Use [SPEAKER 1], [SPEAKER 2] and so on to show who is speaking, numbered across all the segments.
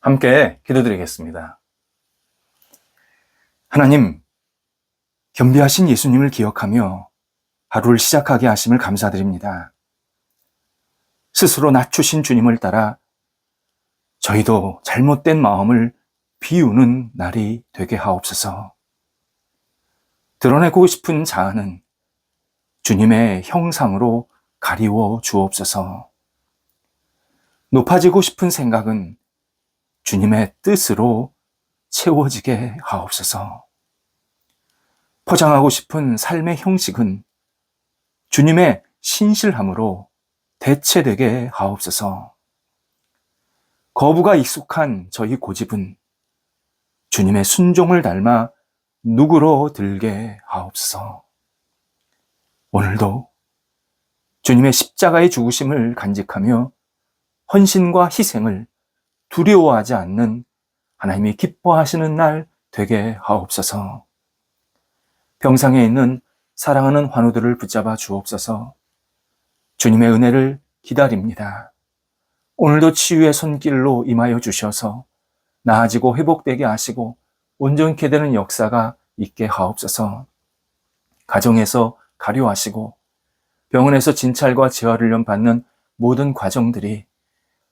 [SPEAKER 1] 함께 기도드리겠습니다. 하나님, 겸비하신 예수님을 기억하며 하루를 시작하게 하심을 감사드립니다. 스스로 낮추신 주님을 따라 저희도 잘못된 마음을 비우는 날이 되게 하옵소서. 드러내고 싶은 자아는 주님의 형상으로 가리워 주옵소서. 높아지고 싶은 생각은 주님의 뜻으로 채워지게 하옵소서. 포장하고 싶은 삶의 형식은 주님의 신실함으로 대체되게 하옵소서. 거부가 익숙한 저희 고집은 주님의 순종을 닮아 누구로 들게 하옵소서. 오늘도 주님의 십자가의 죽으심을 간직하며 헌신과 희생을 두려워하지 않는 하나님이 기뻐하시는 날 되게 하옵소서. 병상에 있는 사랑하는 환우들을 붙잡아 주옵소서. 주님의 은혜를 기다립니다. 오늘도 치유의 손길로 임하여 주셔서 나아지고 회복되게 하시고 온전케 되는 역사가 있게 하옵소서. 가정에서 가료하시고 병원에서 진찰과 재활훈련 받는 모든 과정들이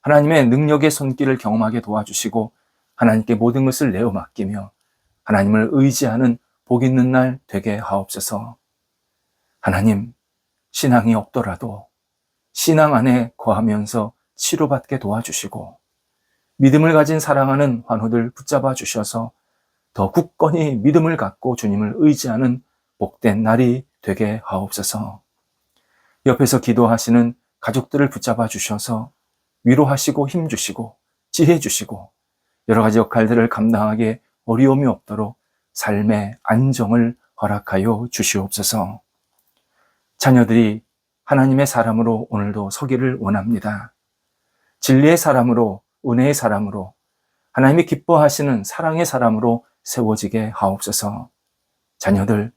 [SPEAKER 1] 하나님의 능력의 손길을 경험하게 도와주시고 하나님께 모든 것을 내어 맡기며 하나님을 의지하는 복 있는 날 되게 하옵소서. 하나님, 신앙이 없더라도 신앙 안에 거하면서 치료받게 도와주시고 믿음을 가진 사랑하는 환우들 붙잡아 주셔서 더 굳건히 믿음을 갖고 주님을 의지하는 복된 날이 되게 하옵소서. 옆에서 기도하시는 가족들을 붙잡아 주셔서 위로하시고 힘주시고 지혜 주시고 여러 가지 역할들을 감당하기에 어려움이 없도록 삶의 안정을 허락하여 주시옵소서. 자녀들이 하나님의 사람으로 오늘도 서기를 원합니다. 진리의 사람으로, 은혜의 사람으로, 하나님이 기뻐하시는 사랑의 사람으로 세워지게 하옵소서. 자녀들,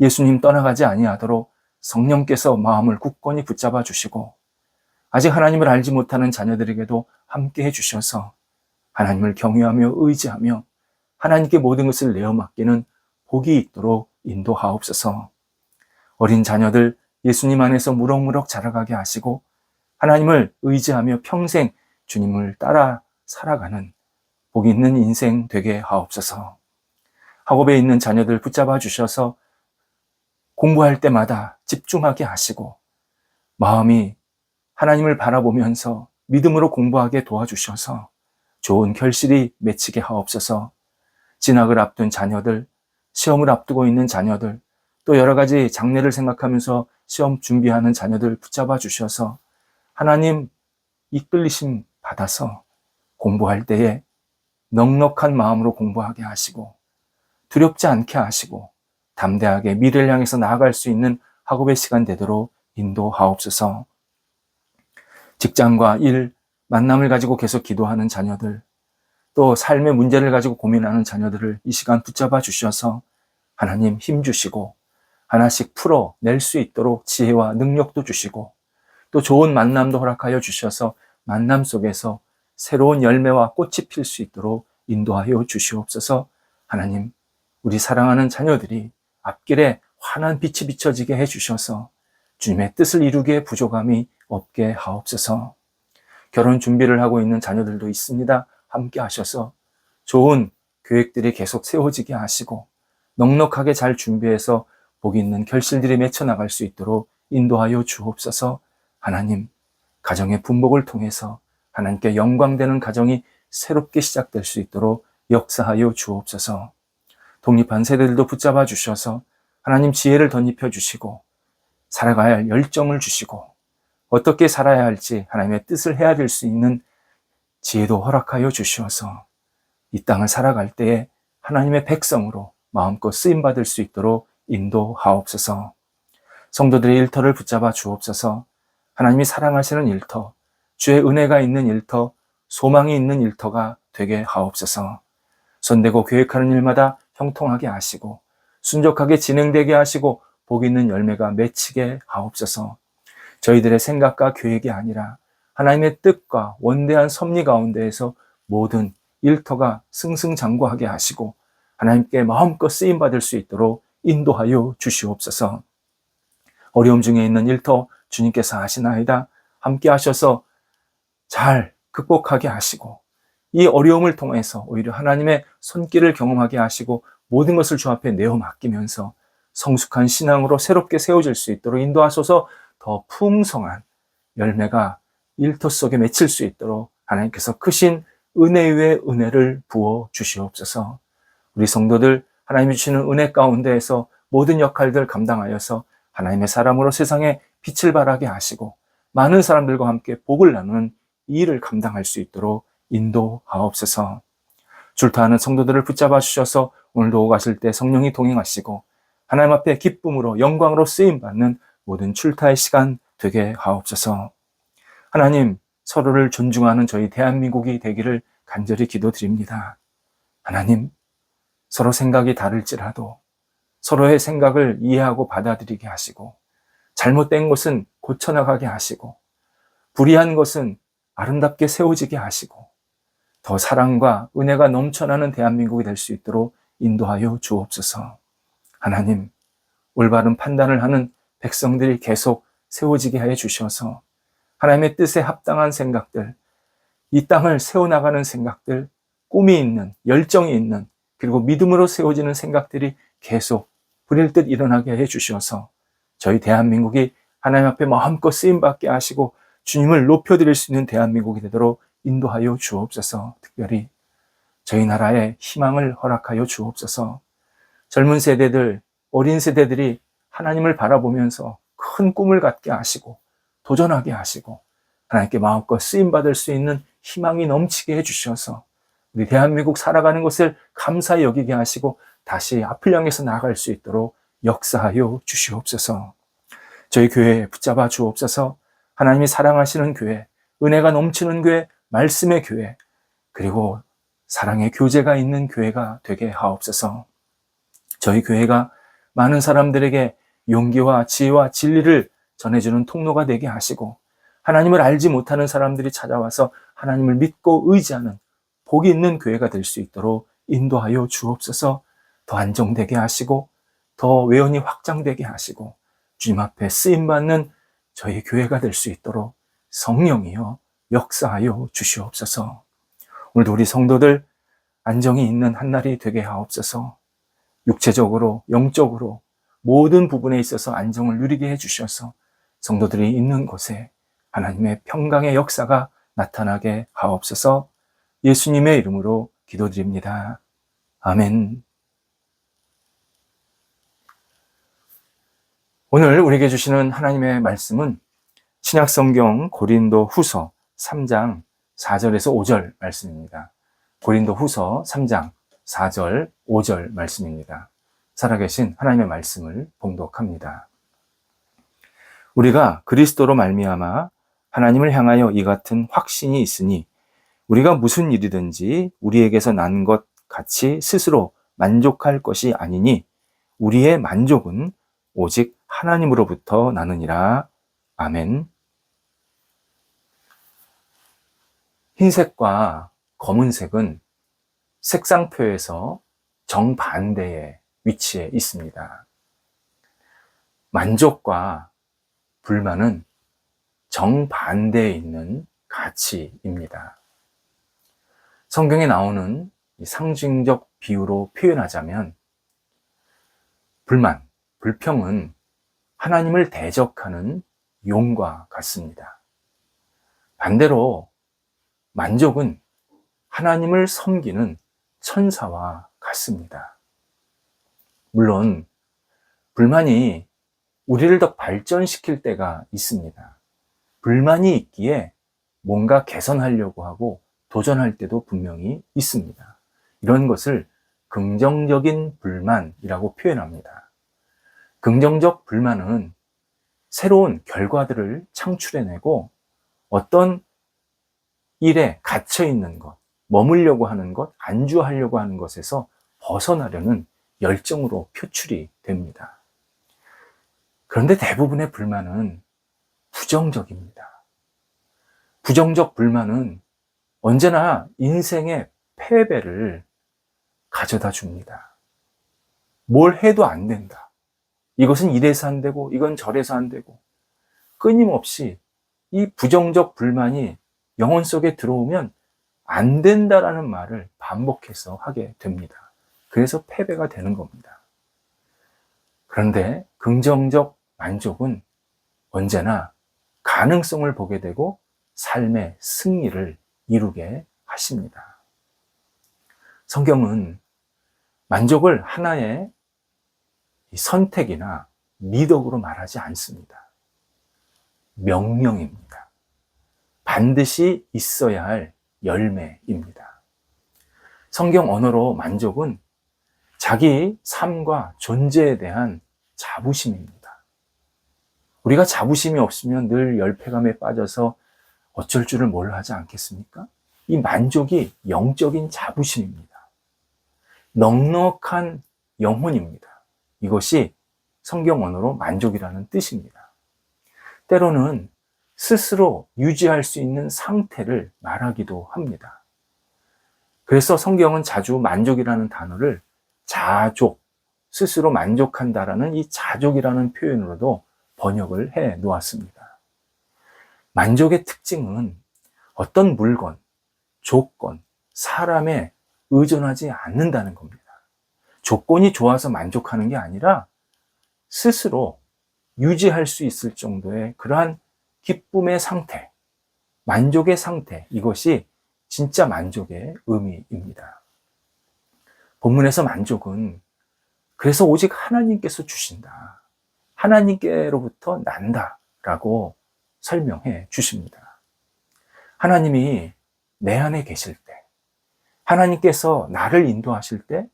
[SPEAKER 1] 예수님 떠나가지 아니하도록 성령께서 마음을 굳건히 붙잡아 주시고, 아직 하나님을 알지 못하는 자녀들에게도 함께 해 주셔서 하나님을 경외하며 의지하며 하나님께 모든 것을 내어 맡기는 복이 있도록 인도하옵소서. 어린 자녀들 예수님 안에서 무럭무럭 자라가게 하시고 하나님을 의지하며 평생 주님을 따라 살아가는 복 있는 인생 되게 하옵소서. 학업에 있는 자녀들 붙잡아 주셔서 공부할 때마다 집중하게 하시고 마음이 하나님을 바라보면서 믿음으로 공부하게 도와주셔서 좋은 결실이 맺히게 하옵소서. 진학을 앞둔 자녀들, 시험을 앞두고 있는 자녀들, 또 여러 가지 장래를 생각하면서 시험 준비하는 자녀들 붙잡아 주셔서 하나님 이끌리심 받아서 공부할 때에 넉넉한 마음으로 공부하게 하시고 두렵지 않게 하시고 담대하게 미래를 향해서 나아갈 수 있는 학업의 시간 되도록 인도하옵소서. 직장과 일, 만남을 가지고 계속 기도하는 자녀들, 또 삶의 문제를 가지고 고민하는 자녀들을 이 시간 붙잡아 주셔서 하나님 힘 주시고 하나씩 풀어 낼 수 있도록 지혜와 능력도 주시고 또 좋은 만남도 허락하여 주셔서 만남 속에서 새로운 열매와 꽃이 필 수 있도록 인도하여 주시옵소서. 하나님 우리 사랑하는 자녀들이 앞길에 환한 빛이 비춰지게 해 주셔서 주님의 뜻을 이루기에 부족함이 없게 하옵소서. 결혼 준비를 하고 있는 자녀들도 있습니다. 함께 하셔서 좋은 계획들이 계속 세워지게 하시고 넉넉하게 잘 준비해서 복 있는 결실들이 맺혀 나갈 수 있도록 인도하여 주옵소서. 하나님 가정의 분복을 통해서 하나님께 영광되는 가정이 새롭게 시작될 수 있도록 역사하여 주옵소서. 독립한 세대들도 붙잡아 주셔서 하나님 지혜를 덧입혀 주시고 살아가야 할 열정을 주시고 어떻게 살아야 할지 하나님의 뜻을 헤아릴 수 있는 지혜도 허락하여 주시어서 이 땅을 살아갈 때에 하나님의 백성으로 마음껏 쓰임 받을 수 있도록 인도하옵소서. 성도들의 일터를 붙잡아 주옵소서. 하나님이 사랑하시는 일터, 주의 은혜가 있는 일터, 소망이 있는 일터가 되게 하옵소서. 손대고 계획하는 일마다 형통하게 하시고 순적하게 진행되게 하시고 복 있는 열매가 맺히게 하옵소서. 저희들의 생각과 계획이 아니라 하나님의 뜻과 원대한 섭리 가운데에서 모든 일터가 승승장구하게 하시고 하나님께 마음껏 쓰임 받을 수 있도록 인도하여 주시옵소서. 어려움 중에 있는 일터 주님께서 하시나이다. 함께 하셔서 잘 극복하게 하시고 이 어려움을 통해서 오히려 하나님의 손길을 경험하게 하시고 모든 것을 주 앞에 내어 맡기면서 성숙한 신앙으로 새롭게 세워질 수 있도록 인도하소서 더 풍성한 열매가 일터 속에 맺힐 수 있도록 하나님께서 크신 은혜 위에 은혜를 부어 주시옵소서. 우리 성도들 하나님이 주시는 은혜 가운데에서 모든 역할들 감당하여서 하나님의 사람으로 세상에 빛을 발하게 하시고 많은 사람들과 함께 복을 나누는 이 일을 감당할 수 있도록 인도하옵소서. 줄타하는 성도들을 붙잡아 주셔서 오늘도 가실 때 성령이 동행하시고 하나님 앞에 기쁨으로 영광으로 쓰임 받는 모든 출타의 시간 되게 하옵소서. 하나님 서로를 존중하는 저희 대한민국이 되기를 간절히 기도드립니다. 하나님 서로 생각이 다를지라도 서로의 생각을 이해하고 받아들이게 하시고 잘못된 것은 고쳐나가게 하시고 불의한 것은 아름답게 세워지게 하시고 더 사랑과 은혜가 넘쳐나는 대한민국이 될 수 있도록 인도하여 주옵소서. 하나님, 올바른 판단을 하는 백성들이 계속 세워지게 하여 주셔서 하나님의 뜻에 합당한 생각들, 이 땅을 세워나가는 생각들, 꿈이 있는, 열정이 있는, 그리고 믿음으로 세워지는 생각들이 계속 불일 듯 일어나게 해 주셔서 저희 대한민국이 하나님 앞에 마음껏 쓰임받게 하시고 주님을 높여드릴 수 있는 대한민국이 되도록 인도하여 주옵소서. 특별히 저희 나라에 희망을 허락하여 주옵소서. 젊은 세대들, 어린 세대들이 하나님을 바라보면서 큰 꿈을 갖게 하시고 도전하게 하시고 하나님께 마음껏 쓰임 받을 수 있는 희망이 넘치게 해 주셔서 우리 대한민국 살아가는 것을 감사히 여기게 하시고 다시 앞을 향해서 나아갈 수 있도록 역사하여 주시옵소서. 저희 교회에 붙잡아 주옵소서. 하나님이 사랑하시는 교회, 은혜가 넘치는 교회, 말씀의 교회, 그리고 사랑의 교제가 있는 교회가 되게 하옵소서. 저희 교회가 많은 사람들에게 용기와 지혜와 진리를 전해주는 통로가 되게 하시고, 하나님을 알지 못하는 사람들이 찾아와서 하나님을 믿고 의지하는 복이 있는 교회가 될 수 있도록 인도하여 주옵소서 더 안정되게 하시고, 더 외연이 확장되게 하시고, 주님 앞에 쓰임받는 저희 교회가 될 수 있도록 성령이여 역사하여 주시옵소서. 오늘도 우리 성도들 안정이 있는 한날이 되게 하옵소서. 육체적으로, 영적으로 모든 부분에 있어서 안정을 누리게 해주셔서 성도들이 있는 곳에 하나님의 평강의 역사가 나타나게 하옵소서 예수님의 이름으로 기도드립니다. 아멘. 오늘 우리에게 주시는 하나님의 말씀은 신약 성경 고린도 후서 3장 4절에서 5절 말씀입니다. 고린도 후서 3장 4절, 5절 말씀입니다. 살아계신 하나님의 말씀을 봉독합니다. 우리가 그리스도로 말미암아 하나님을 향하여 이 같은 확신이 있으니 우리가 무슨 일이든지 우리에게서 난 것 같이 스스로 만족할 것이 아니니 우리의 만족은 오직 하나님으로부터 나느니라. 아멘. 흰색과 검은색은 색상표에서 정반대의 위치에 있습니다. 만족과 불만은 정반대에 있는 가치입니다. 성경에 나오는 상징적 비유로 표현하자면 불만, 불평은 하나님을 대적하는 용과 같습니다. 반대로 만족은 하나님을 섬기는 천사와 같습니다. 물론 불만이 우리를 더 발전시킬 때가 있습니다. 불만이 있기에 뭔가 개선하려고 하고 도전할 때도 분명히 있습니다. 이런 것을 긍정적인 불만이라고 표현합니다. 긍정적 불만은 새로운 결과들을 창출해내고 어떤 일에 갇혀 있는 것, 머물려고 하는 것, 안주하려고 하는 것에서 벗어나려는 열정으로 표출이 됩니다. 그런데 대부분의 불만은 부정적입니다. 부정적 불만은 언제나 인생의 패배를 가져다 줍니다. 뭘 해도 안 된다. 이것은 이래서 안 되고, 이건 저래서 안 되고, 끊임없이 이 부정적 불만이 영혼 속에 들어오면 안 된다라는 말을 반복해서 하게 됩니다. 그래서 패배가 되는 겁니다. 그런데 긍정적 만족은 언제나 가능성을 보게 되고 삶의 승리를 이루게 하십니다. 성경은 만족을 하나의 선택이나 미덕으로 말하지 않습니다. 명령입니다. 반드시 있어야 할 열매입니다. 성경 언어로 만족은 자기 삶과 존재에 대한 자부심입니다. 우리가 자부심이 없으면 늘 열패감에 빠져서 어쩔 줄을 몰라 하지 않겠습니까? 이 만족이 영적인 자부심입니다. 넉넉한 영혼입니다. 이것이 성경 언어로 만족이라는 뜻입니다. 때로는 스스로 유지할 수 있는 상태를 말하기도 합니다. 그래서 성경은 자주 만족이라는 단어를 자족, 스스로 만족한다라는 이 자족이라는 표현으로도 번역을 해 놓았습니다. 만족의 특징은 어떤 물건, 조건, 사람에 의존하지 않는다는 겁니다. 조건이 좋아서 만족하는 게 아니라 스스로 유지할 수 있을 정도의 그러한 기쁨의 상태, 만족의 상태, 이것이 진짜 만족의 의미입니다. 본문에서 만족은 그래서 오직 하나님께서 주신다. 하나님께로부터 난다. 라고 설명해 주십니다. 하나님이 내 안에 계실 때, 하나님께서 나를 인도하실 때,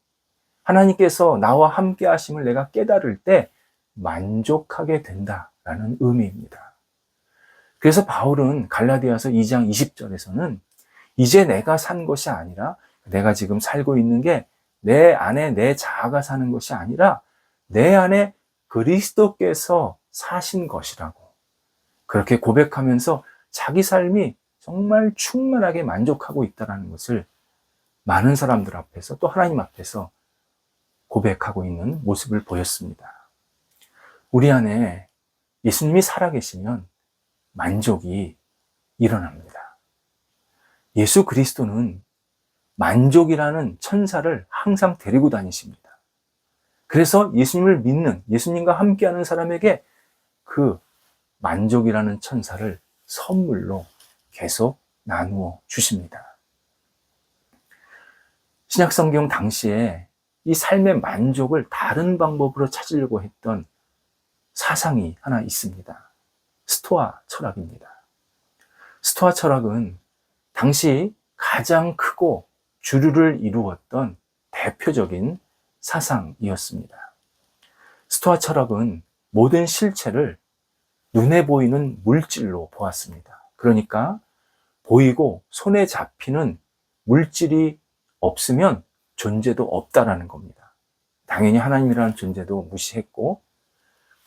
[SPEAKER 1] 하나님께서 나와 함께 하심을 내가 깨달을 때 만족하게 된다라는 의미입니다. 그래서 바울은 갈라디아서 2장 20절에서는 이제 내가 산 것이 아니라 내가 지금 살고 있는 게 내 안에 내 자아가 사는 것이 아니라 내 안에 그리스도께서 사신 것이라고 그렇게 고백하면서 자기 삶이 정말 충만하게 만족하고 있다는 것을 많은 사람들 앞에서 또 하나님 앞에서 고백하고 있는 모습을 보였습니다. 우리 안에 예수님이 살아계시면 만족이 일어납니다. 예수 그리스도는 만족이라는 천사를 항상 데리고 다니십니다. 그래서 예수님을 믿는, 예수님과 함께하는 사람에게 그 만족이라는 천사를 선물로 계속 나누어 주십니다. 신약 성경 당시에 이 삶의 만족을 다른 방법으로 찾으려고 했던 사상이 하나 있습니다. 스토아 철학입니다. 스토아 철학은 당시 가장 크고 주류를 이루었던 대표적인 사상이었습니다. 스토아 철학은 모든 실체를 눈에 보이는 물질로 보았습니다. 그러니까 보이고 손에 잡히는 물질이 없으면 존재도 없다라는 겁니다. 당연히 하나님이라는 존재도 무시했고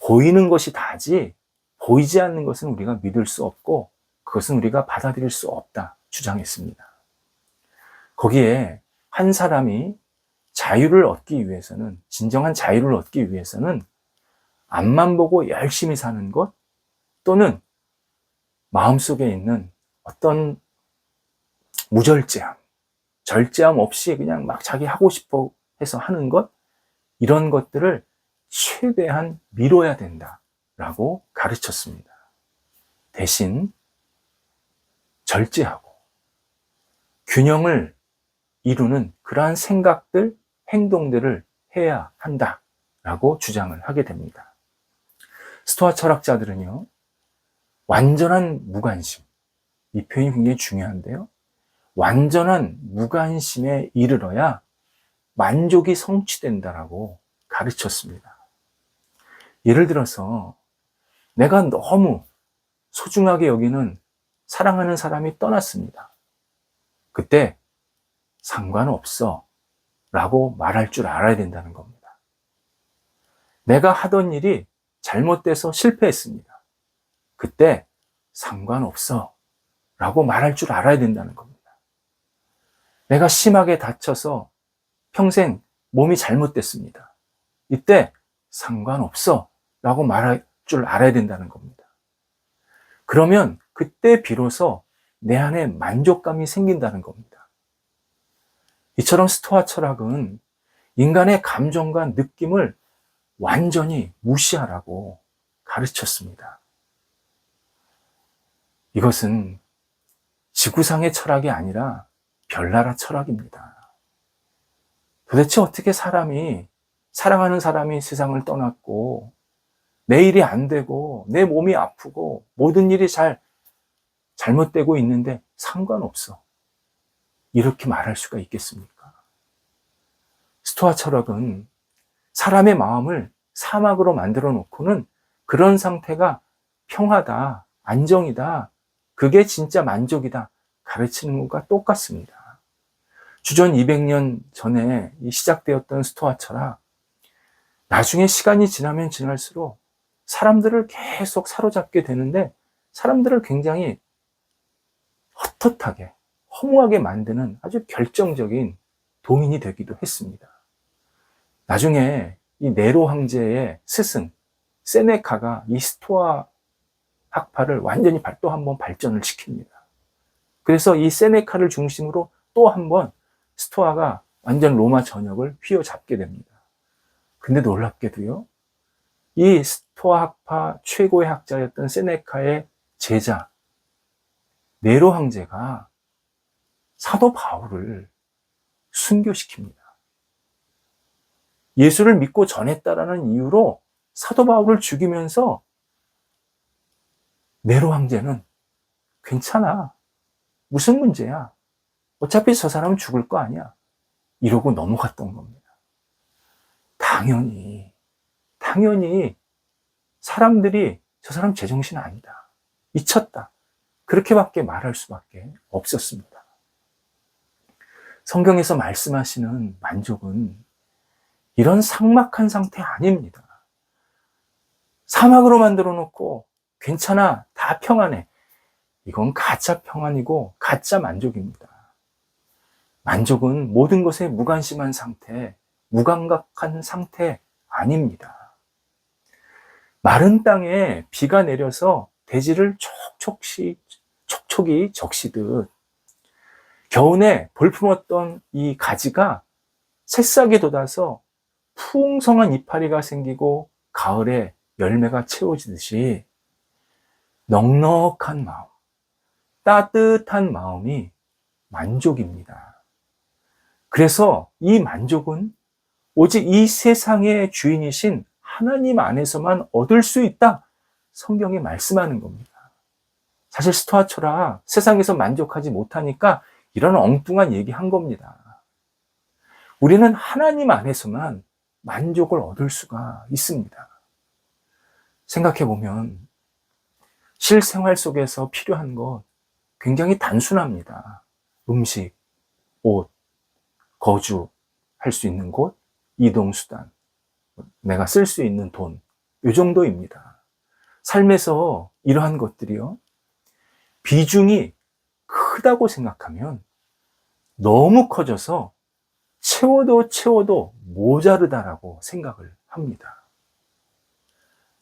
[SPEAKER 1] 보이는 것이 다지 보이지 않는 것은 우리가 믿을 수 없고 그것은 우리가 받아들일 수 없다 주장했습니다. 거기에 한 사람이 자유를 얻기 위해서는 진정한 자유를 얻기 위해서는 앞만 보고 열심히 사는 것 또는 마음속에 있는 어떤 무절제함, 절제함 없이 그냥 막 자기 하고 싶어 해서 하는 것, 이런 것들을 최대한 미뤄야 된다라고 가르쳤습니다. 대신 절제하고 균형을 이루는 그러한 생각들, 행동들을 해야 한다라고 주장을 하게 됩니다. 스토아 철학자들은요, 완전한 무관심, 이 표현이 굉장히 중요한데요. 완전한 무관심에 이르러야 만족이 성취된다라고 가르쳤습니다. 예를 들어서 내가 너무 소중하게 여기는 사랑하는 사람이 떠났습니다. 그때 상관없어 라고 말할 줄 알아야 된다는 겁니다. 내가 하던 일이 잘못돼서 실패했습니다. 그때 상관없어 라고 말할 줄 알아야 된다는 겁니다. 내가 심하게 다쳐서 평생 몸이 잘못됐습니다. 이때 상관없어 라고 말할 줄 알아야 된다는 겁니다. 그러면 그때 비로소 내 안에 만족감이 생긴다는 겁니다. 이처럼 스토아 철학은 인간의 감정과 느낌을 완전히 무시하라고 가르쳤습니다. 이것은 지구상의 철학이 아니라 별나라 철학입니다. 도대체 어떻게 사람이, 사랑하는 사람이 세상을 떠났고, 내 일이 안 되고, 내 몸이 아프고, 모든 일이 잘, 잘못되고 있는데 상관없어. 이렇게 말할 수가 있겠습니까? 스토아 철학은 사람의 마음을 사막으로 만들어 놓고는 그런 상태가 평화다, 안정이다, 그게 진짜 만족이다 가르치는 것과 똑같습니다. 주전 200년 전에 시작되었던 스토아 철학, 나중에 시간이 지나면 지날수록 사람들을 계속 사로잡게 되는데 사람들을 굉장히 헛헛하게, 허무하게 만드는 아주 결정적인 동인이 되기도 했습니다. 나중에 이 네로 황제의 스승 세네카가 이 스토아 학파를 완전히 또 한 번 발전을 시킵니다. 그래서 이 세네카를 중심으로 또 한 번 스토아가 완전 로마 전역을 휘어잡게 됩니다. 근데 놀랍게도요, 이 스토아 학파 최고의 학자였던 세네카의 제자, 네로 황제가 사도 바울을 순교시킵니다. 예수를 믿고 전했다라는 이유로 사도 바울을 죽이면서 네로 황제는 괜찮아. 무슨 문제야? 어차피 저 사람은 죽을 거 아니야. 이러고 넘어갔던 겁니다. 당연히, 당연히 사람들이 저 사람 제정신 아니다. 미쳤다. 그렇게밖에 말할 수밖에 없었습니다. 성경에서 말씀하시는 만족은 이런 삭막한 상태 아닙니다. 사막으로 만들어 놓고 괜찮아, 다 평안해. 이건 가짜 평안이고 가짜 만족입니다. 만족은 모든 것에 무관심한 상태, 무감각한 상태 아닙니다. 마른 땅에 비가 내려서 대지를 촉촉시, 촉촉이 적시듯 겨우내 볼품었던 이 가지가 새싹이 돋아서 풍성한 이파리가 생기고 가을에 열매가 채워지듯이 넉넉한 마음, 따뜻한 마음이 만족입니다. 그래서 이 만족은 오직 이 세상의 주인이신 하나님 안에서만 얻을 수 있다. 성경에 말씀하는 겁니다. 사실 스토아 철학 세상에서 만족하지 못하니까 이런 엉뚱한 얘기 한 겁니다. 우리는 하나님 안에서만 만족을 얻을 수가 있습니다. 생각해 보면 실생활 속에서 필요한 것 굉장히 단순합니다. 음식, 옷, 거주, 할 수 있는 곳, 이동수단, 내가 쓸 수 있는 돈, 이 정도입니다. 삶에서 이러한 것들이요. 비중이 크다고 생각하면 너무 커져서 채워도 채워도 모자르다라고 생각을 합니다.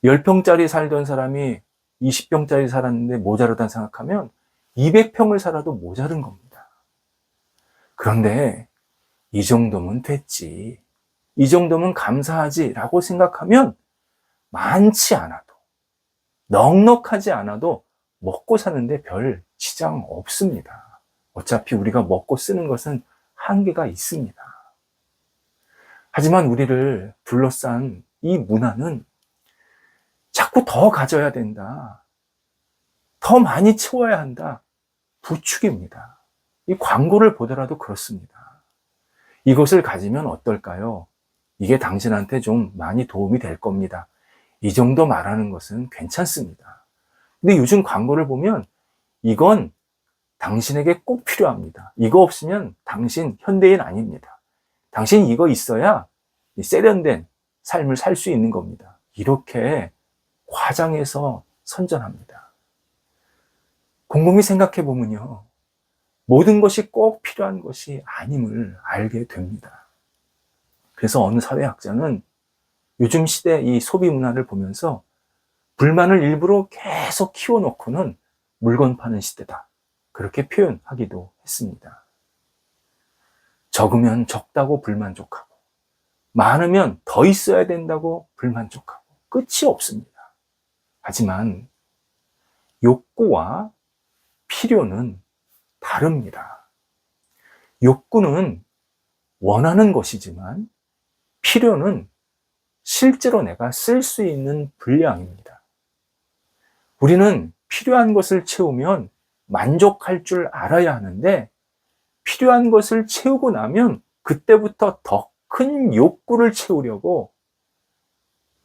[SPEAKER 1] 10평짜리 살던 사람이 20평짜리 살았는데 모자르다는 생각하면 200평을 살아도 모자른 겁니다. 그런데 이 정도면 됐지. 이 정도면 감사하지 라고 생각하면 많지 않아도, 넉넉하지 않아도 먹고 사는데 별 지장 없습니다. 어차피 우리가 먹고 쓰는 것은 한계가 있습니다. 하지만 우리를 둘러싼 이 문화는 자꾸 더 가져야 된다. 더 많이 채워야 한다. 부축입니다. 이 광고를 보더라도 그렇습니다. 이것을 가지면 어떨까요? 이게 당신한테 좀 많이 도움이 될 겁니다. 이 정도 말하는 것은 괜찮습니다. 근데 요즘 광고를 보면 이건 당신에게 꼭 필요합니다. 이거 없으면 당신 현대인 아닙니다. 당신 이거 있어야 세련된 삶을 살 수 있는 겁니다. 이렇게 과장해서 선전합니다. 곰곰이 생각해 보면요. 모든 것이 꼭 필요한 것이 아님을 알게 됩니다. 그래서 어느 사회학자는 요즘 시대 이 소비 문화를 보면서 불만을 일부러 계속 키워놓고는 물건 파는 시대다. 그렇게 표현하기도 했습니다. 적으면 적다고 불만족하고, 많으면 더 있어야 된다고 불만족하고, 끝이 없습니다. 하지만 욕구와 필요는 다릅니다. 욕구는 원하는 것이지만 필요는 실제로 내가 쓸 수 있는 분량입니다. 우리는 필요한 것을 채우면 만족할 줄 알아야 하는데 필요한 것을 채우고 나면 그때부터 더 큰 욕구를 채우려고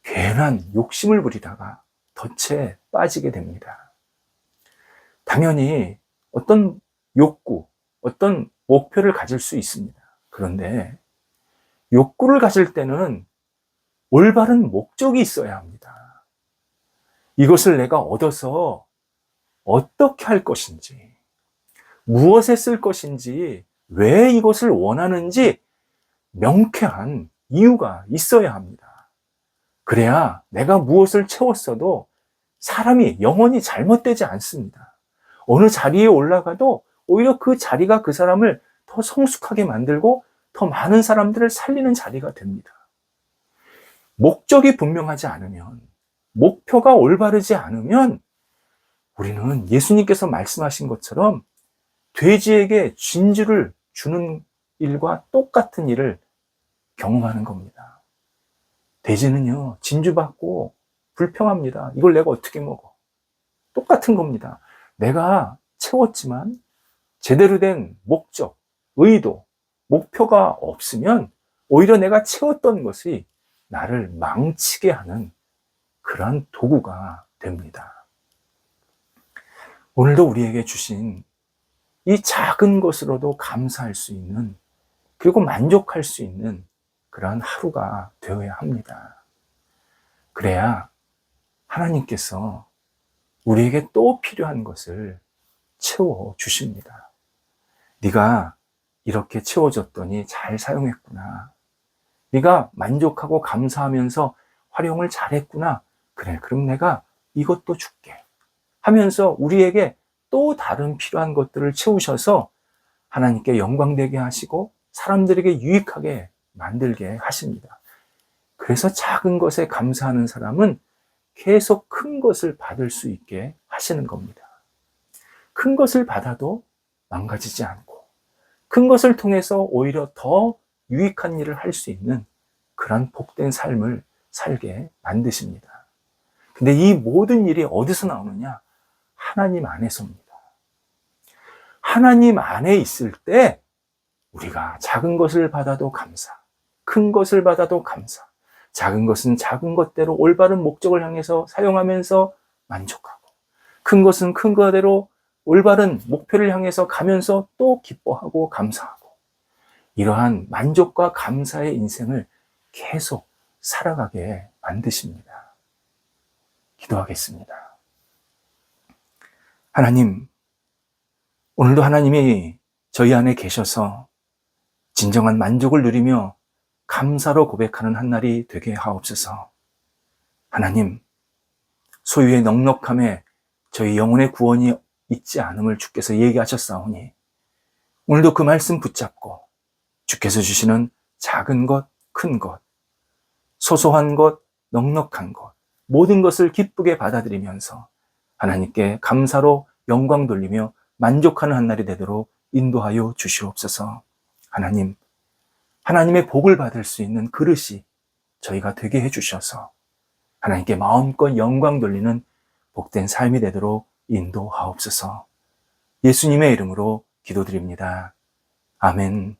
[SPEAKER 1] 괜한 욕심을 부리다가 덫에 빠지게 됩니다. 당연히 어떤 욕구, 어떤 목표를 가질 수 있습니다. 그런데 욕구를 가질 때는 올바른 목적이 있어야 합니다. 이것을 내가 얻어서 어떻게 할 것인지, 무엇에 쓸 것인지, 왜 이것을 원하는지 명쾌한 이유가 있어야 합니다. 그래야 내가 무엇을 채웠어도 사람이 영원히 잘못되지 않습니다. 어느 자리에 올라가도 오히려 그 자리가 그 사람을 더 성숙하게 만들고 더 많은 사람들을 살리는 자리가 됩니다. 목적이 분명하지 않으면, 목표가 올바르지 않으면 우리는 예수님께서 말씀하신 것처럼 돼지에게 진주를 주는 일과 똑같은 일을 경험하는 겁니다. 돼지는요, 진주 받고 불평합니다. 이걸 내가 어떻게 먹어? 똑같은 겁니다. 내가 채웠지만 제대로 된 목적, 의도, 목표가 없으면 오히려 내가 채웠던 것이 나를 망치게 하는 그러한 도구가 됩니다. 오늘도 우리에게 주신 이 작은 것으로도 감사할 수 있는 그리고 만족할 수 있는 그러한 하루가 되어야 합니다. 그래야 하나님께서 우리에게 또 필요한 것을 채워 주십니다. 네가 이렇게 채워줬더니 잘 사용했구나. 네가 만족하고 감사하면서 활용을 잘했구나. 그래, 그럼 내가 이것도 줄게. 하면서 우리에게 또 다른 필요한 것들을 채우셔서 하나님께 영광되게 하시고 사람들에게 유익하게 만들게 하십니다. 그래서 작은 것에 감사하는 사람은 계속 큰 것을 받을 수 있게 하시는 겁니다. 큰 것을 받아도 망가지지 않고, 큰 것을 통해서 오히려 더 유익한 일을 할 수 있는 그런 복된 삶을 살게 만드십니다. 근데 이 모든 일이 어디서 나오느냐? 하나님 안에서입니다. 하나님 안에 있을 때 우리가 작은 것을 받아도 감사, 큰 것을 받아도 감사, 작은 것은 작은 것대로 올바른 목적을 향해서 사용하면서 만족하고, 큰 것은 큰 것대로 올바른 목표를 향해서 가면서 또 기뻐하고 감사하고, 이러한 만족과 감사의 인생을 계속 살아가게 만드십니다. 기도하겠습니다. 하나님, 오늘도 하나님이 저희 안에 계셔서 진정한 만족을 누리며 감사로 고백하는 한 날이 되게 하옵소서. 하나님, 소유의 넉넉함에 저희 영혼의 구원이 있지 않음을 주께서 얘기하셨사오니 오늘도 그 말씀 붙잡고 주께서 주시는 작은 것, 큰 것, 소소한 것, 넉넉한 것, 모든 것을 기쁘게 받아들이면서 하나님께 감사로 영광 돌리며 만족하는 한 날이 되도록 인도하여 주시옵소서. 하나님, 하나님의 복을 받을 수 있는 그릇이 저희가 되게 해주셔서 하나님께 마음껏 영광 돌리는 복된 삶이 되도록 인도하옵소서. 예수님의 이름으로 기도드립니다. 아멘.